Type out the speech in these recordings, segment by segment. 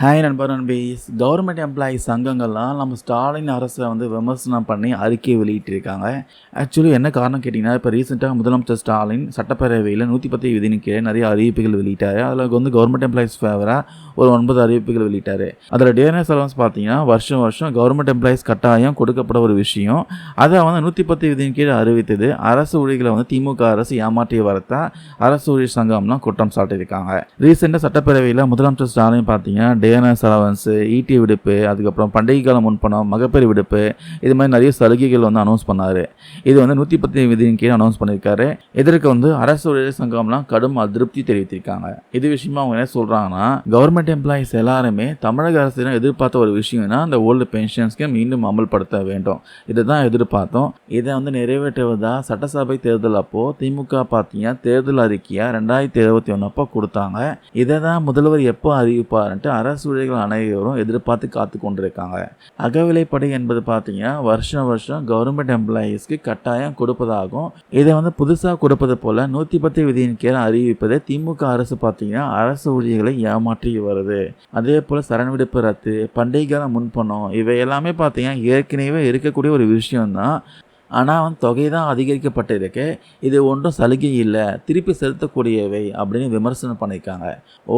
Hi நண்பர் நண்பீஸ் government employees சங்கங்கள்லாம் நம்ம ஸ்டாலின் அரசை வந்து விமர்சனம் பண்ணி அறிக்கை வெளியிட்டிருக்காங்க. ஆக்சுவலி என்ன காரணம் கேட்டிங்கன்னா இப்போ ரீசெண்டாக முதலமைச்சர் ஸ்டாலின் சட்டப்பேரவையில் நூற்றி பத்து விதியின் கீழே நிறைய அறிவிப்புகள் வெளியிட்டார். அதில் வந்து கவர்மெண்ட் எம்ப்ளாயீஸ் ஃபேவராக ஒரு ஒன்பது அறிவிப்புகள் வெளியிட்டார். அதில் டிஎன்எஸ் அலவன்ஸ் பார்த்தீங்கன்னா வருஷம் வருஷம் கவர்மெண்ட் எம்ப்ளாயீஸ் கட்டாயம் கொடுக்கப்பட ஒரு விஷயம். அதை வந்து நூற்றி பத்து விதியின் கீழே அறிவித்தது. அரசு ஊழியர்களை வந்து திமுக அரசு ஏமாற்றிய வரத்தா அரசு ஊழியர் சங்கம்லாம் குற்றம் சாட்டியிருக்காங்க. ரீசெண்டாக சட்டப்பேரவையில் முதலமைச்சர் ஸ்டாலின் பார்த்தீங்கன்னா டிஎன்எஸ் அலவன்ஸு ஈடி விடுப்பு அதுக்கப்புறம் பண்டிகை காலம் முன்பணம் மகப்பேறு விடுப்பு இது மாதிரி நிறைய சலுகைகள் வந்து அனௌன்ஸ் பண்ணார். இது வந்து நூற்றி பத்து விதியின் கீழே அனௌன்ஸ் பண்ணியிருக்காரு. இதற்கு வந்து அரசு ஊழியர் சங்கம்லாம் கடும் அதிருப்தி தெரிவித்திருக்காங்க. இது விஷயமா அவங்க என்ன சொல்கிறாங்கன்னா கவர்மெண்ட் எம்ப்ளாயிஸ் எல்லாருமே தமிழக அரசிடம் எதிர்பார்த்த ஒரு விஷயம்னா அந்த ஓல்டு பென்ஷன் ஸ்கீம் மீண்டும் அமல்படுத்த வேண்டும். இதை தான் எதிர்பார்த்தோம். இதை வந்து நிறைவேற்றுவதா? சட்டசபை தேர்தல் அப்போ திமுக பார்த்தீங்கன்னா தேர்தல் அறிக்கையாக ரெண்டாயிரத்தி இருபத்தி ஒன்று அப்போ கொடுத்தாங்க. இதை தான் முதல்வர் எப்போ அறிவிப்பாருன்ட்டு அரசு ஊழியர்கள் அனைவரும் எதிர்பார்த்து காத்து கொண்டிருக்காங்க. அகவிலைப்படை என்பது பார்த்தீங்கன்னா வருஷம் வருஷம் கவர்மெண்ட் எம்ப்ளாயீஸ்க்கு கட்டாயம் கொடுப்பதாகும். இதை வந்து புதுசாக கொடுப்பது போல நூற்றி பத்து விதியின் கீழே அறிவிப்பதை திமுக அரசு பார்த்தீங்கன்னா அரசு ஊழியர்களை ஏமாற்றி வரும். வருது. அதே போல் சரண் விடுப்பு ரத்து பண்டிகை கால முன்பணம் இவை எல்லாமே பார்த்தீங்கன்னா ஏற்கனவே இருக்கக்கூடிய ஒரு விஷயம்தான். ஆனால் வந்து தொகை தான் அதிகரிக்கப்பட்டிருக்கு. இது ஒன்றும் சலுகை இல்லை. திருப்பி செலுத்தக்கூடியவை அப்படின்னு விமர்சனம் பண்ணியிருக்காங்க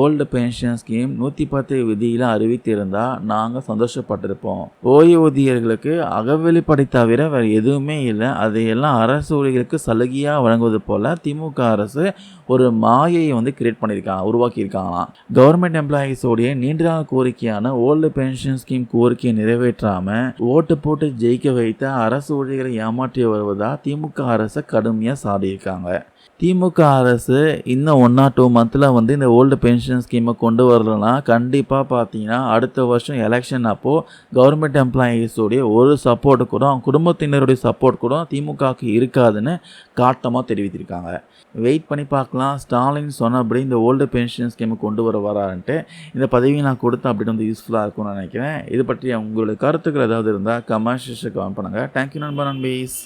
ஓல்டு பென்ஷன் ஸ்கீம் நூற்றி பத்து விதியில் அறிவித்திருந்தால் நாங்கள் சந்தோஷப்பட்டிருப்போம். ஓய்வூதியர்களுக்கு அகவெளிப்படை தவிர வேறு எதுவுமே இல்லை. அதையெல்லாம் அரசு ஊழியர்களுக்கு சலுகையாக வழங்குவது போல் திமுக அரசு ஒரு மாயையை வந்து கிரியேட் பண்ணியிருக்காங்க உருவாக்கியிருக்காங்களாம். கவர்மெண்ட் எம்ப்ளாயீஸோடைய நீண்ட நாள் கோரிக்கையான ஓல்டு பென்ஷன் ஸ்கீம் கோரிக்கையை நிறைவேற்றாமல் ஓட்டு போட்டு ஜெயிக்க வைத்த அரசு ஊழியர்களை ஏமாற்றி வருவதாக திமுக அரசை கடுமையாக சாடியிருக்காங்க திமுக அரசு இன்னும் ஒன் ஆர் டூ மந்தில் வந்து இந்த ஓல்டு பென்ஷன் ஸ்கீமை கொண்டு வரலன்னா கண்டிப்பாக பார்த்தீங்கன்னா அடுத்த வருஷம் எலெக்ஷன் அப்போது கவர்மெண்ட் எம்ப்ளாயீஸோடைய ஒரு சப்போர்ட் கூட அவங்க குடும்பத்தினருடைய சப்போர்ட் கூட திமுகவுக்கு இருக்காதுன்னு காட்டமாக தெரிவித்திருக்காங்க. வெயிட் பண்ணி பார்க்கலாம். ஸ்டாலின் சொன்னபடி இந்த ஓல்டு பென்ஷன் ஸ்கீமை கொண்டு வர வரான்ட்டு இந்த பதவியை நான் கொடுத்தேன் அப்படின்னு வந்து யூஸ்ஃபுல்லாக இருக்கும்னு நினைக்கிறேன். இது பற்றி உங்களுடைய கருத்துக்கள் ஏதாவது இருந்தால் கமெண்ட் செக்ஷன் கமெண்ட் பண்ணுங்கள் தேங்க்யூ நண்பர் நண்பீஸ்.